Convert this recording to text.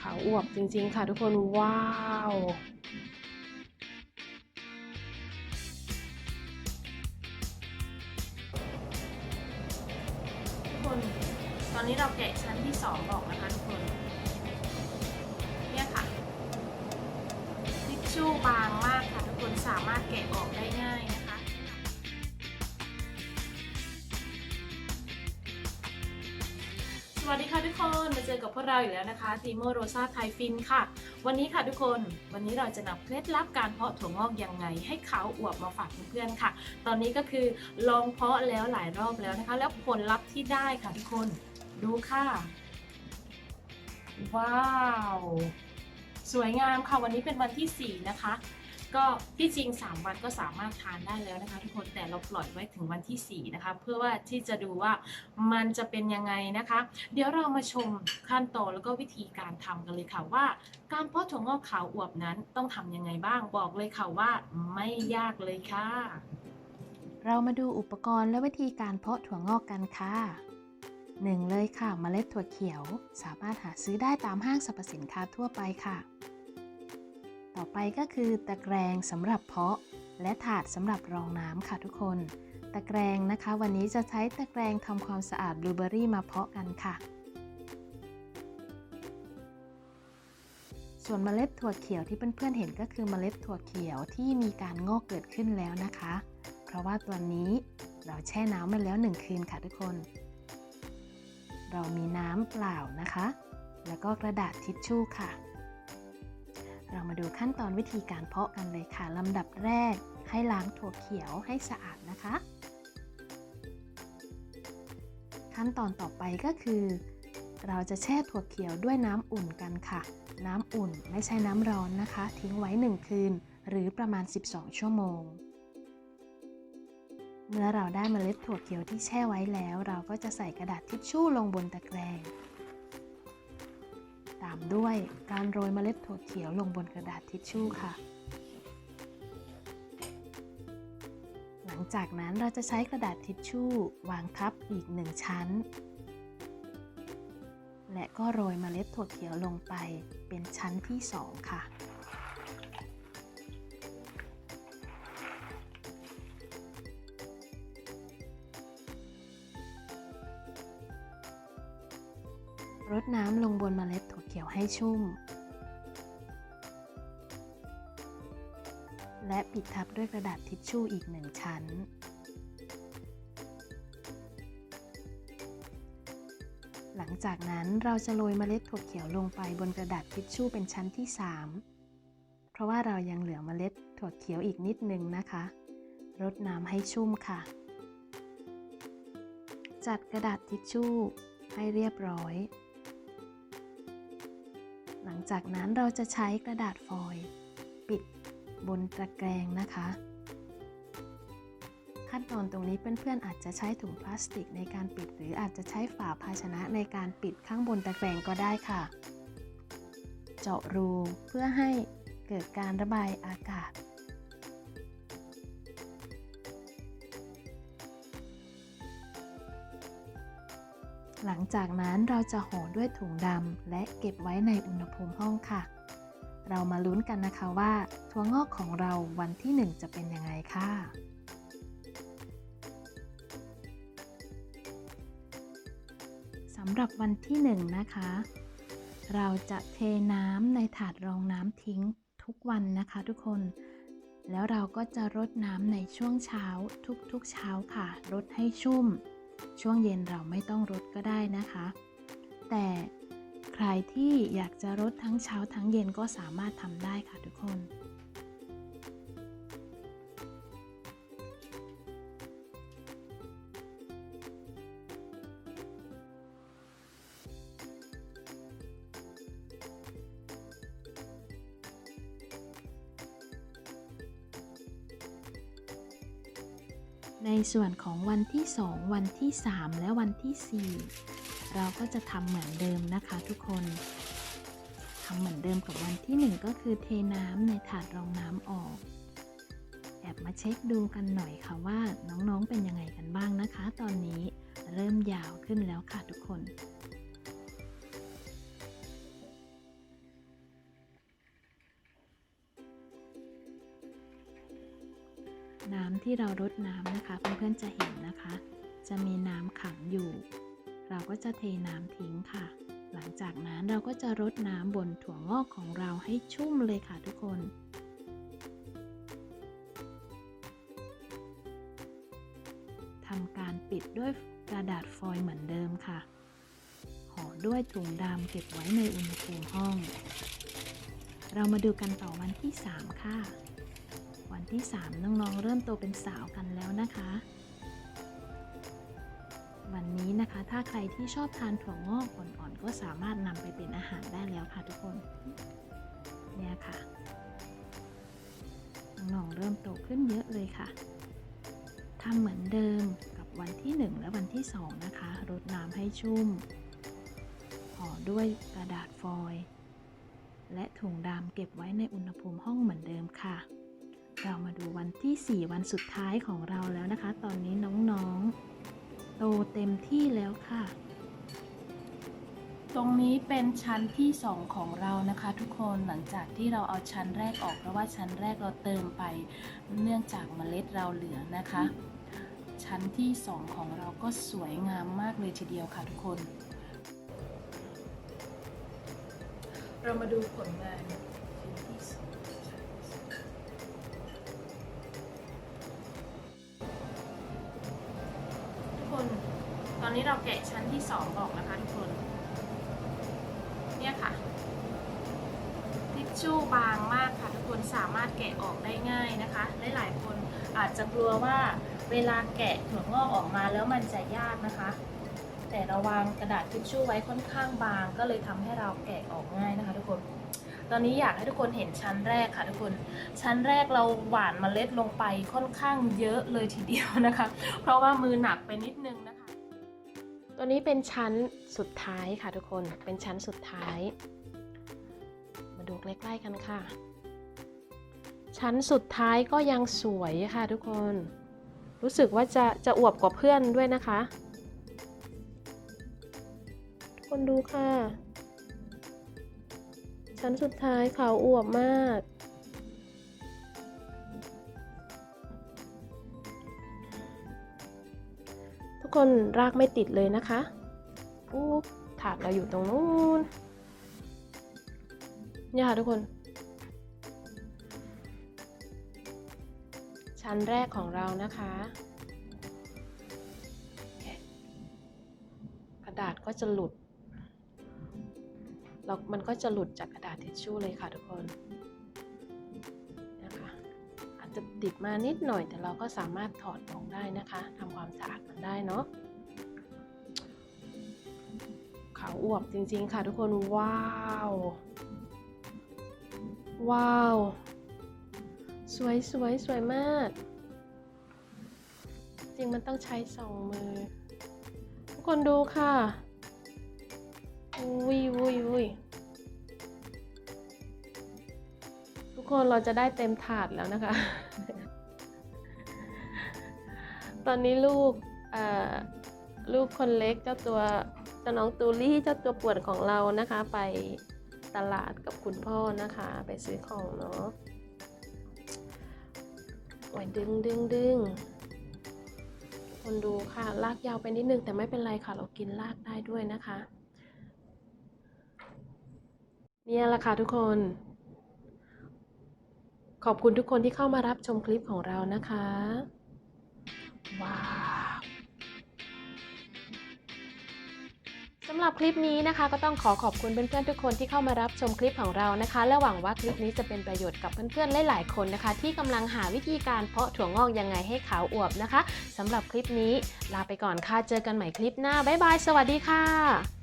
ขาวอวบจริงๆค่ะทุกคนว้าวทุกคนตอนนี้เราแกะชั้นที่สองออกนะคะทุกคนเนี่ยค่ะทิชชู่บางมากค่ะทุกคนสามารถแกะออกได้ง่ายนะ วัสดีค่ะทุกคนมาเจอกับพวกเราอีกแล้วนะคะทีโมโรซาไทฟินค่ะ วันนี้ค่ะทุกคนวันนี้เราจะนำเคล็ดลับการเพาะถั่วงอกยังไง ให้เขาอวบมาฝากเพื่อนๆค่ะ ตอนนี้ก็คือลองเพาะแล้วหลายรอบแล้วนะคะ แล้วผลลัพธ์ที่ได้ค่ะทุกคนดูค่ะ ว้าว สวยงามค่ะวันนี้เป็นวันที่ 4 นะคะ ก็ที่จริง 3 วันก็สามารถทานได้แล้วนะคะ ทุกคนแต่เราปล่อยไว้ถึงวันที่ 4 นะคะ เพื่อว่าที่จะดูว่ามันจะเป็นยังไงนะคะ เดี๋ยวเรามาชมขั้นตอนแล้วก็วิธีการทำกันเลยค่ะว่า การเพาะถั่วงอกขาวอวบนั้นต้องทำยังไงบ้างบอกเลยค่ะว่าไม่ยากเลยค่ะ เรามาดูอุปกรณ์และวิธีการเพาะถั่วงอกกันค่ะ 1. เลยค่ะเมล็ดถั่วเขียว สามารถหาซื้อได้ตามห้างสรรพสินค้าทั่วไปค่ะ ต่อไปก็คือตะแกรงสำหรับเพาะ และถาดสำหรับรองน้ำค่ะทุกคน ตะแกรงนะคะ วันนี้จะใช้ตะแกรงทำความสะอาดบลูเบอรี่มาเพาะกันค่ะ ส่วนเมล็ดถั่วเขียวที่เพื่อนๆเห็นก็คือเมล็ดถั่วเขียวที่มีการงอกเกิดขึ้นแล้วนะคะ เพราะว่าตัวนี้เราแช่น้ำมาแล้วหนึ่งคืนค่ะทุกคน เรามีน้ำเปล่านะคะ แล้วก็กระดาษทิชชู่ค่ะ เรามาดูขั้นตอนวิธีการเพาะกันเลยค่ะลำดับแรก ให้ล้างถั่วเขียวให้สะอาดนะคะ ขั้นตอนต่อไปก็คือ เราจะแช่ถั่วเขียวด้วยน้ำอุ่นกันค่ะ น้ำอุ่นไม่ใช่น้ำร้อนนะคะ ทิ้งไว้ 1 คืน หรือประมาณ 12 ชั่วโมง เมื่อเราได้เมล็ดถั่วเขียวที่แช่ไว้แล้ว เราก็จะใส่กระดาษทิชชู่ลงบนตะแกรง ตามด้วยการโรยเมล็ดถั่วเขียวลงบนกระดาษทิชชู่ค่ะ หลังจากนั้นเราจะใช้กระดาษทิชชู่วางทับอีกหนึ่งชั้น และก็โรยเมล็ดถั่วเขียวลงไปเป็นชั้นที่สองค่ะ รดน้ำลงบนเมล็ดถั่วเขียวให้ชุ่ม และปิดทับด้วยกระดาษทิชชู่อีกหนึ่งชั้น หลังจากนั้นเราจะโรยเมล็ดถั่วเขียวลงไปบนกระดาษทิชชู่เป็นชั้นที่ 3 เพราะว่าเรายังเหลือเมล็ดถั่วเขียวอีกนิดนึงนะคะ รดน้ำให้ชุ่มค่ะ จัดกระดาษทิชชู่ให้เรียบร้อย หลังจากนั้นเราจะใช้กระดาษฟอยล์ปิดบนตะแกรงนะคะ ขั้นตอนตรงนี้เพื่อนๆอาจจะใช้ถุงพลาสติกในการปิด หรืออาจจะใช้ฝาภาชนะในการปิดข้างบนตะแกรงก็ได้ค่ะ เจาะรูเพื่อให้เกิดการระบายอากาศ หลังจากนั้นเราจะห่อด้วยถุงดำและเก็บไว้ในอุณหภูมิห้องค่ะ เรามาลุ้นกันนะคะว่าถั่วงอกของเราวันที่ 1 จะเป็นยังไงค่ะสำหรับวันที่ 1 นะคะ เราจะเทน้ำในถาดรองน้ำทิ้งทุกวันนะคะทุกคนแล้วเราก็จะรดน้ำในช่วงเช้าทุกๆเช้าค่ะ รดให้ชุ่ม ช่วงเย็นเราไม่ต้องรดก็ได้นะคะ แต่ใครที่อยากจะรดทั้งเช้าทั้งเย็นก็สามารถทำได้ค่ะทุกคน ในส่วนของวันที่ 2 วันที่ 3 และวันที่ 4 เราก็จะทำเหมือนเดิมนะคะทุกคนทำเหมือนเดิมกับวันที่ 1 ก็คือเทน้ำในถาดรองน้ำออก แอบมาเช็คดูกันหน่อยค่ะว่าน้องๆเป็นยังไงกันบ้างนะคะ ตอนนี้เริ่มยาวขึ้นแล้วค่ะทุกคน น้ำที่เรารดน้ำนะคะเพื่อนๆจะเห็นนะคะ จะมีน้ำขังอยู่ เราก็จะเทน้ำทิ้งค่ะ หลังจากนั้นเราก็จะรดน้ำบนถั่วงอกของเราให้ชุ่มเลยค่ะทุกคนทำการปิดด้วยกระดาษฟอยล์เหมือนเดิมค่ะห่อด้วยถุงดำเก็บไว้ในอุณหภูมิห้อง เรามาดูกันต่อวันที่ 3 ค่ะ วันที่ 3 น้องๆ เริ่มโตเป็นสาวกันแล้วนะคะ วันนี้นะคะถ้าใครที่ชอบทานถั่วงอกอ่อนๆก็สามารถนำไปเป็นอาหารได้แล้วค่ะทุกคน เนี่ยค่ะ น้องๆเริ่มโตขึ้นเยอะเลยค่ะทำเหมือนเดิมกับวันที่ 1 และวันที่ 2 นะคะรดน้ำให้ชุ่มห่อด้วยกระดาษฟอยล์และถุงดำเก็บไว้ในอุณหภูมิห้องเหมือนเดิมค่ะ เรามาดูวันที่ 4 วันสุดท้ายของเราแล้วนะคะ ตอนนี้น้องๆ โตเต็มที่แล้วค่ะ ตรงนี้เป็นชั้นที่ 2 ของเรานะคะ ทุกคนหลังจากที่เราเอาชั้นแรกออกเพราะว่าชั้นแรกเราเติมไป เนื่องจากเมล็ดเราเหลือนะคะ ชั้นที่ 2 ของเราก็สวยงามมากเลยทีเดียวค่ะทุกคน เรามาดูผลงาน น ตอนนี้เราแกะชั้นที่สองออกนะคะทุกคน เนี่ยค่ะ ทิชชู่บางมากค่ะทุกคนสามารถแกะออกได้ง่ายนะคะ หลายๆคนอาจจะกลัวว่าเวลาแกะถั่วงอกออกมาแล้วมันจะยากนะคะ แต่เราวางกระดาษทิชชู่ไว้ค่อนข้างบาง ก็เลยทำให้เราแกะออกง่ายนะคะ ทุกคน ตอนนี้อยากให้ทุกคนเห็นชั้นแรกค่ะทุกคน ชั้นแรกเราหว่านเมล็ดลงไปค่อนข้างเยอะเลยทีเดียวนะคะ เพราะว่ามือหนักไปนิดนึงนะคะ ตัวนี้เป็นชั้นสุดท้ายค่ะทุกคน เป็นชั้นสุดท้าย มาดูใกล้ๆกันค่ะ ชั้นสุดท้ายก็ยังสวยค่ะทุกคน รู้สึกว่าจะจะอวบกว่าเพื่อนด้วยนะคะ ทุกคนดูค่ะ ชั้นสุดท้ายขาวอวบมาก ทุกคนรากไม่ติดเลยนะคะอู้ถาดเราอยู่ตรงนู้นเนี่ยค่ะทุกคน ชั้นแรกของเรานะคะ กระดาษก็จะหลุด แล้วมันก็จะหลุดจากกระดาษทิชชู่เลยค่ะทุกคนนะคะอาจจะติดมานิดหน่อยแต่เราก็สามารถถอดออกได้นะคะทำความสะอาดมันได้เนาะขาวอวบจริงๆค่ะทุกคนว้าว ว้าว สวยสวยสวยมาก จริงมันต้องใช้สองมือ ทุกคนดูค่ะ วุยวุยวุยทุกคนเราจะได้เต็มถาดแล้วนะคะ ตอนนี้ลูกเอ่อลูกคนเล็กเจ้าตัวเจ้าน้องตูลี่เจ้าตัวปวดของเรานะคะ ไปตลาดกับคุณพ่อนะคะ ไปซื้อของเนาะโอ้ยดึงดึงดึงคนดูค่ะ ลากยาวไปนิดนึงแต่ไม่เป็นไรค่ะ เรากินลากได้ด้วยนะคะ เนี่ยแหละค่ะทุกคน ขอบคุณทุกคนที่เข้ามารับชมคลิปของเรานะคะ ว้าวสำหรับคลิปนี้นะคะ ก็ต้องขอขอบคุณเพื่อนๆทุกคนที่เข้ามารับชมคลิปของเรานะคะ และหวังว่าคลิปนี้จะเป็นประโยชน์กับเพื่อนๆหลายๆคนนะคะ ที่กำลังหาวิธีการเพาะถั่วงอกยังไงให้ขาวอวบนะคะสำหรับคลิปนี้ลาไปก่อนค่ะเจอกันใหม่คลิปหน้าบ๊ายบายสวัสดีค่ะ